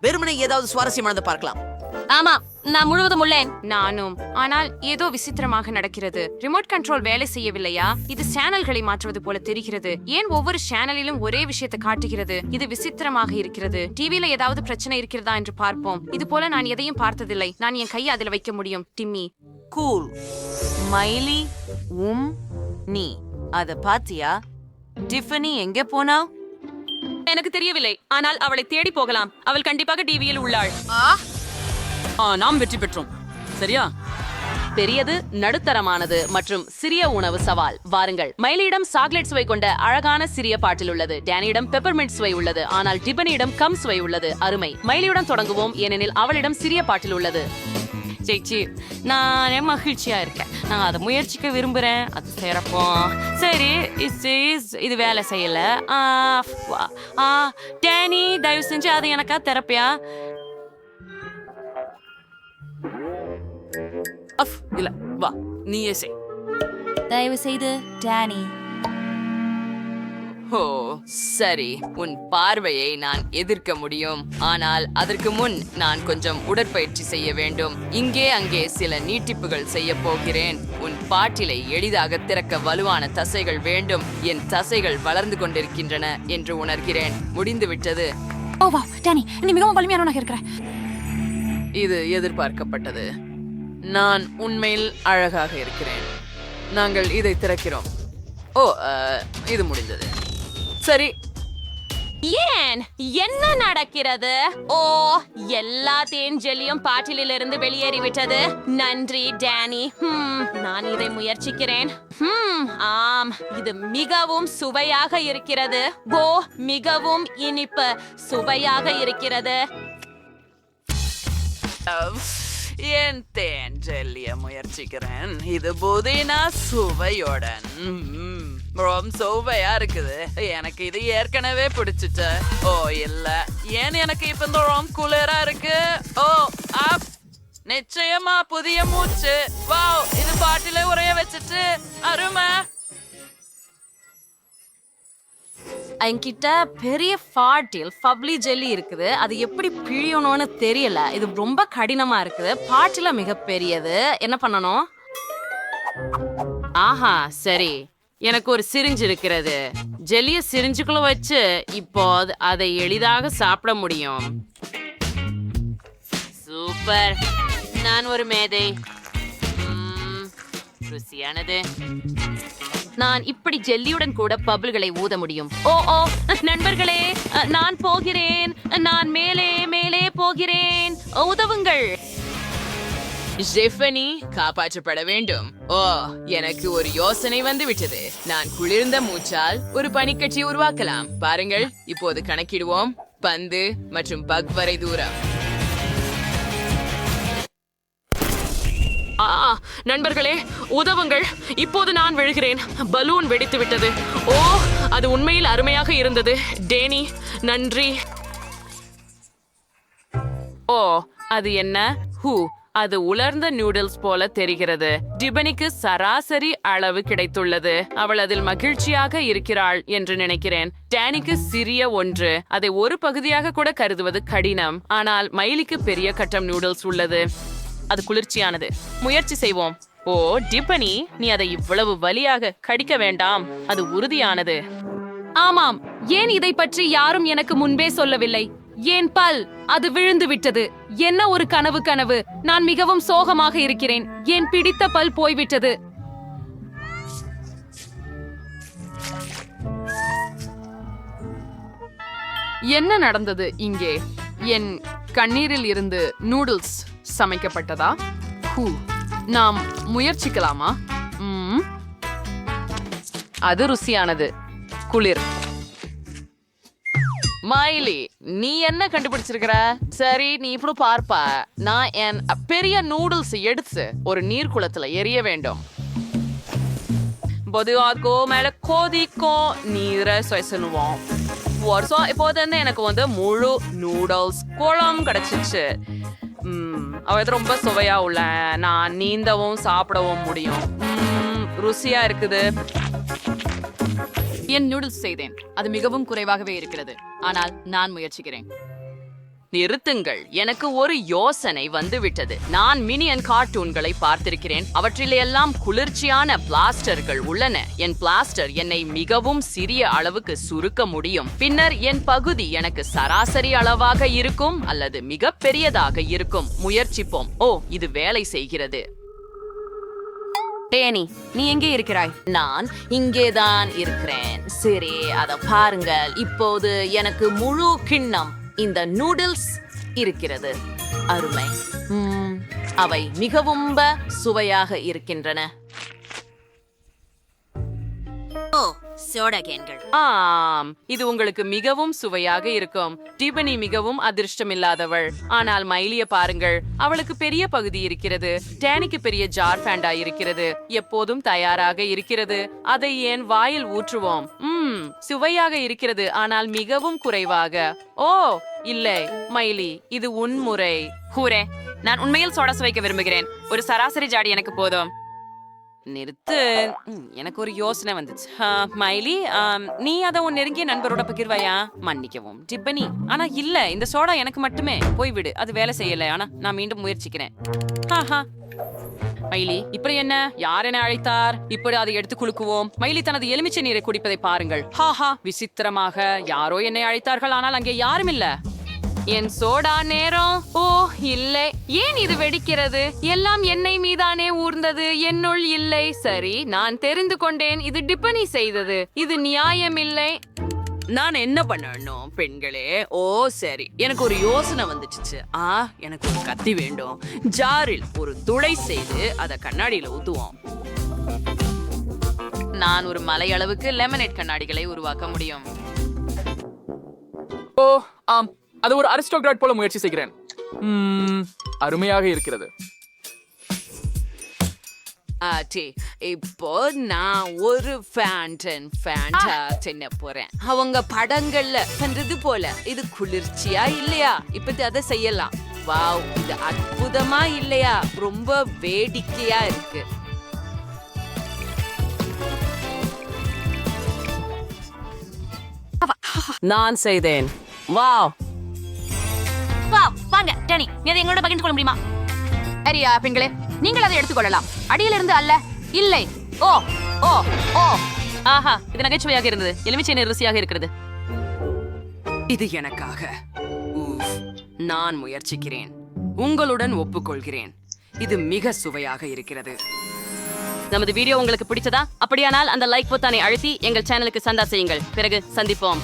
வெறுமனே ஏதாவது சுவாரஸ்யமானதை பார்க்கலாம். ஆமா நான் முழுவதும் உள்ளேன். நானும். ஆனால் ஏதோ விசித்திரமாக நடக்கிறது. ரிமோட் கண்ட்ரோல் வேலை செய்யவில்லையா? இது சேனல்களை மாற்றுவது போல தெரிகிறது. ஏன் ஒவ்வொரு சேனலிலும் ஒரே விஷயத்தை காட்டுகிறது? இது விசித்திரமாக இருக்கிறது. டிவில ஏதாவது பிரச்சனை இருக்கிறதா என்று பார்ப்போம். இது போல நான் எதையும் பார்த்ததில்லை. நான் என் கையை அதில் வைக்க முடியும். டிம்மி. கூல் மைலி உம் நீ. அத பாத்தியா? டிஃபனி எங்க போனா? எனக்கு தெரியவில்லை. ஆனால் அவளை தேடி போகலாம். அவள் கண்டிப்பாக டிவியில் உள்ளாள். நாம் வெற்றி பெற்றோம். சரியா? பெரியது நடுத்தரமானது மற்றும் சிறிய உணவு சவால். வாருங்கள். மைலியிடம் சாக்லேட் சுவை கொண்ட அழகான சிறிய பாட்டில் உள்ளது. டேனியிடம் பெப்பர்மெண்ட் சுவை உள்ளது. ஆனால் டிபனியிடம் கம் சுவை உள்ளது. அருமை. மைலியுடன் தொடங்குவோம். ஏனெனில் அவளிடம் சிறிய பாட்டில் உள்ளது. ஜெயிச்சி நானே மகிழ்ச்சியா இருக்கேன். நான் அதை முயற்சிக்க விரும்புறேன். அது செய்யறப்போம் சரி இஸ் இஸ் இது வேலை செய்யல. ஆ, ஆ, டேனி தயவு செஞ்சு அது எனக்கா தெரப்பியா அஃப் இல்ல வா. நீயே செய். தயவு செய்து டேனி. ஓ சரி. உன் பார்வையை நான் எதிர்க்க முடியும். ஆனால் அதற்கு முன் நான் கொஞ்சம் உடற்பயிற்சி செய்ய வேண்டும். இங்கே அங்கே சில நீட்டிப்புகள் செய்ய போகிறேன். உன் பாட்டிலை எளிதாக திறக்க வலுவான தசைகள் வேண்டும். என் தசைகள் வளர்ந்து கொண்டிருக்கின்றன என்று உணர்கிறேன். முடிந்துவிட்டது. ஓ வா டேனி நீ மிகவும் வலிமையானவனாக இருக்கிற. இது எதிர்பார்க்கப்பட்டது. நான் உண்மையில் அழகாக இருக்கிறேன். நாங்கள் இதை திறக்கிறோம். ஓ இது முடிந்தது. சரி. ஏன்? என்ன நடக்கிறது? ஓ எல்லா தேன் ஜெல்லியும் பாட்டிலிருந்து வெளியேறிவிட்டது. நன்றி டேனி. ஹம், நான் இதை முயற்சிக்கிறேன். ஆம் இது மிகவும் சுவையாக இருக்கிறது. ஓ மிகவும் இனிப்பு. சுவையாக இருக்கிறது. என் தேன் ஜெல்லிய முயற்சிக்கிறேன். இது புதினா சுவையுடன். ரொம்ப சுவையா இருக்குது. எனக்கு இது ஏற்கனவே பிடிச்சிச்சு ஓ இல்ல. ஏன் எனக்கு இப்ப இந்த ரொம்ப குளிரா இருக்கு? ஓ ஆப். நிச்சயமா புதிய மூச்சு. வாவ் இது பாட்டில உரைய வச்சுட்டு. அருமை. என்கிட்ட பெரிய ஃபாட்டில் ஃபப்ளி ஜெல்லி இருக்குது. அது எப்படி பிழியணும்னு தெரியல. இது ரொம்ப கடினமா இருக்குது. பாட்டில மிகப்பெரியது. என்ன பண்ணணும்? ஆஹா சரி. எனக்கு ஒரு சிரிஞ்சு இருக்கிறது. ஜெல்லிய சிரிஞ்சுக்குள்ள வச்சு இப்போ அதை எளிதாக சாப்பிட முடியும். சூப்பர். நான் ஒரு மேதை. ருசியானது. நான் இப்படி ஜெல்லியுடன் கூட பபிள்களை ஊத முடியும். ஓ ஓ நண்பர்களே நான் போகிறேன். நான் மேலே மேலே போகிறேன். உதவுங்கள். ஜெஃபனி காப்பாற்றப்பட வேண்டும். ஓ எனக்கு ஒரு யோசனை வந்து விட்டது நான் குளிர்ந்த மூச்சால் ஒரு பனிக்கட்சி உருவாக்கலாம். பாருங்கள் இப்போது கணக்கிடுவோம். பந்து மற்றும் பக் வரை தூரம். நண்பர்களே உதவுங்கள். இப்போது நான் விழுகிறேன். பலூன் வெடித்து விட்டது ஓ அது உண்மையில் அருமையாக இருந்தது. டேனி நன்றி. ஓ அது என்ன? ஹூ அது உலர்ந்த நூடுல்ஸ் போல தெரிகிறது. டிபனிக்கு சராசரி அளவு கிடைத்துள்ளது. அவள் அதில் மகிழ்ச்சியாக இருக்கிறாள் என்று நினைக்கிறேன். டேனிக்கு சிறிய ஒன்று. அதை ஒரு பகுதியாக கூட கருதுவது கடினம். ஆனால் மயிலிக்கு பெரிய கட்டம் நூடுல்ஸ் உள்ளது. அது குளிர்ச்சியானது. முயற்சி செய்வோம். ஓ டிபனி நீ அதை இவ்வளவு வலியாக கடிக்க வேண்டாம். அது உறுதியானது. ஆமாம். ஏன் இதை பற்றி யாரும் எனக்கு முன்பே சொல்லவில்லை? ஏன் பல்? அது விழுந்து விட்டது. என்ன ஒரு கனவு கனவு? நான் மிகவும் சோகமாக இருக்கிறேன். என் பிடித்த பல் போய்விட்டது? என்ன நடந்தது இங்கே? என் கண்ணீரில் இருந்து நூடுல்ஸ். சமைக்கப்பட்டதா? ஹூ நாம் முயற்சிக்கலாமா? அது ருசியானது. குளிர். மைலி நீ என்ன கண்டுபிடிச்சிருக்கிற? சரி நீ இப்படி பார்ப்ப. நான் என் பெரிய நூடுல்ஸ் எடுத்து ஒரு நீர்க்குளத்துல எரிய வேண்டும். பொதுவாக்கும் மேல கொதிக்கும் நீரை சொசனுவோம் வருஷம் இப்போது வந்து எனக்கு வந்து முழு நூடுல்ஸ் குளம் கிடைச்சிச்சு. உம் அது ரொம்ப சுவையா உள்ள. நான் நீந்தவும் சாப்பிடவும் முடியும். ம், ருசியா இருக்குது. என் நூடுல்ஸ் செய்தேன். அது மிகவும் குறைவாகவே இருக்கிறது. ஆனால் நான் முயற்சிக்கிறேன். நிறுத்துங்கள். எனக்கு ஒரு யோசனை வந்துவிட்டது. நான் மினியன் கார்ட்டூன்களை பார்த்திருக்கிறேன். அவற்றிலெல்லாம் குளிர்ச்சியான பிளாஸ்டர்கள் உள்ளன. என் பிளாஸ்டர் என்னை மிகவும் சிறிய அளவுக்கு சுருக்க முடியும். பின்னர் என் பகுதி எனக்கு சராசரி அளவாக இருக்கும் அல்லது மிக பெரியதாக இருக்கும். முயற்சிப்போம். ஓ இது வேலை செய்கிறது. டேனி நீ எங்கே இருக்கிறாய்? நான் இங்கேதான் இருக்கிறேன். சரி அத பாருங்கள். இப்போது எனக்கு முழு கிண்ணம். இந்த நூடுல்ஸ் இருக்கிறது. அருமை. அவை மிகவும் சுவையாக இருக்கின்றன. ஓ சோடா கேன்கள். ஆம் இது உங்களுக்கு மிகவும் சுவையாக இருக்கும். டிபனி மிகவும் அதிர்ஷ்டமில்லாதவள். ஆனால் மைலிய பாருங்கள் அவளுக்கு பெரிய பகுதி இருக்கிறது. டேனிக்கு பெரிய ஜார் ஃபேண்டா இருக்கிறது. எப்போதும் தயாராக இருக்கிறது. அதை ஏன் வாயில் ஊற்றுவோம்? ம் சுவையாக இருக்கிறது ஆனால் மிகவும் குறைவாக. ஓ இல்லை மைலி இது உன்முறை ஹூரே நான் உண்மையில் சோடா சுவைக்க விரும்புகிறேன். ஒரு சராசரி ஜாடி எனக்கு போதும். நிறுத்து. எனக்கு ஒரு யோசனை வந்துச்சு. மைலி நீ அதை உன் நெருங்கிய நண்பரோட பகிர்வாயா? மன்னிக்கவும். டிப்பனி ஆனா இல்ல இந்த சோடா எனக்கு மட்டுமே. போய் விடு அது வேலை செய்யல. ஆனா நான் மீண்டும் முயற்சிக்கிறேன். ஆஹா. மைலி இப்படி என்ன? யார் என அழைத்தார்? இப்படி அதை எடுத்து குலுக்குவோம். மைலி தனது எலுமிச்சை நீரை குடிப்பதை பாருங்கள். ஹாஹா விசித்திரமாக யாரோ என்னை அழைத்தார்கள் ஆனால் அங்கே யாரும் இல்ல. என் சோடா நேரம். ஓ இல்லை. ஏன் இது வெடிக்கிறது? எல்லாம் எண்ணெய் மீதானே ஊர்ந்தது. என்னுள் இல்லை. சரி நான் தெரிந்து கொண்டேன். இது டிப்பனி செய்தது. இது நியாயம் இல்லை நான் என்ன பண்ணணும் பெண்களே? ஓ சரி. எனக்கு ஒரு யோசனை வந்துச்சு ஆ எனக்கு ஒரு கத்தி வேண்டும். ஜாரில் ஒரு துளை செய்து அதை கண்ணாடியில ஊத்துவோம். நான் ஒரு மலை அளவுக்கு லெமனேட் கண்ணாடிகளை உருவாக்க முடியும். ஓ ஆம். அது ஒரு அரிஸ்டோகிராட் போல முயற்சி செய்கிறேன். அருமையாக இருக்கிறது. இப்போ நான் ஒரு ஃபேண்டன் ஃபேண்டா தின்ன போறேன். அவங்க படங்கள்ல பண்றது போல. இது குளிர்ச்சியா இல்லையா? இப்ப அதை செய்யலாம். வாவ் இது அற்புதமா இல்லையா? ரொம்ப வேடிக்கையா இருக்கு. நான் செய்தேன். வாவ். டேனி நீ அதை எங்களோட பகிர்ந்து கொள்ள முடியுமா? சரியா பெண்களே நீங்கள் அதை எடுத்துக்கொள்ளலாம். அடியிலிருந்து அல்ல இல்லை ஓ ஓ ஓ. ஆஹா இது நகைச்சுவையாக இருந்தது. எலுமிச்சை ருசியாக இருக்கிறது. இது எனக்காக. நான் முயற்சிக்கிறேன். உங்களுடன் ஒப்புக்கொள்கிறேன். இது மிக சுவையாக இருக்கிறது. நமது வீடியோ உங்களுக்கு பிடிச்சதா? அப்படியானால் அந்த லைக் பொத்தானை அழுத்தி எங்கள் சேனலுக்கு சந்தா செய்யுங்கள். பிறகு சந்திப்போம்.